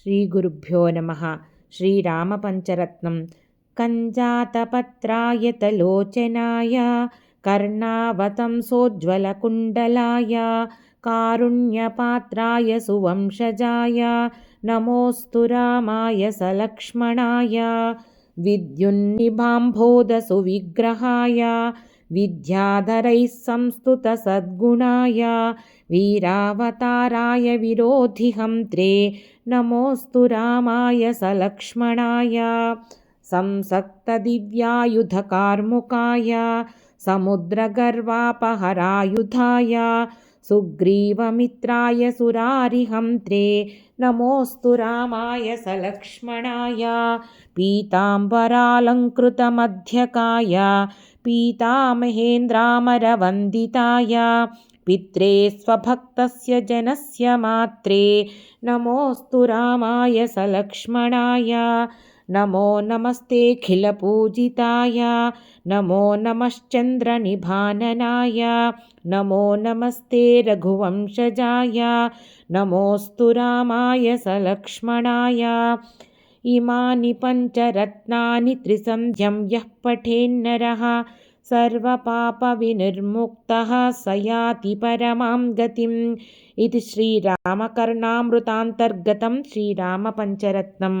श्रीगुरुभ्यो नमः। श्रीरामपञ्चरत्नं कञ्जातपत्रायतलोचनाय कर्णावतंसोज्ज्वलकुण्डलाय कारुण्यपात्राय सुवंशजाय नमोऽस्तु रामाय सलक्ष्मणाय विद्युन्निभाम्भोदसुविग्रहाय विद्याधरैः संस्तुतसद्गुणाय वीरावताराय विरोधिहन्त्रे नमोऽस्तु रामाय सलक्ष्मणाय संसक्तदिव्यायुधकार्मुकाय समुद्रगर्वापहरायुधाय सुग्रीवमित्राय सुरारिहन्त्रे नमोऽस्तु रामाय सलक्ष्मणाय पीताम्बरालङ्कृतमध्यकाय पीतामहेन्द्रामरवन्दिताय पित्रे स्वभक्तस्य जनस्य मात्रे नमोऽस्तु रामाय सलक्ष्मणाय नमो नमस्तेऽखिलपूजिताय नमो नमश्चन्द्रनिभाननाय नमो नमस्ते रघुवंशजाय नमोऽस्तु रामाय सलक्ष्मणाय। इमानि पञ्चरत्नानि त्रिसन्ध्यं यः पठेन्नरः सर्वपापविनिर्मुक्तः स याति परमां गतिम्। इति श्रीरामकर्णामृतान्तर्गतं श्रीरामपञ्चरत्नम्।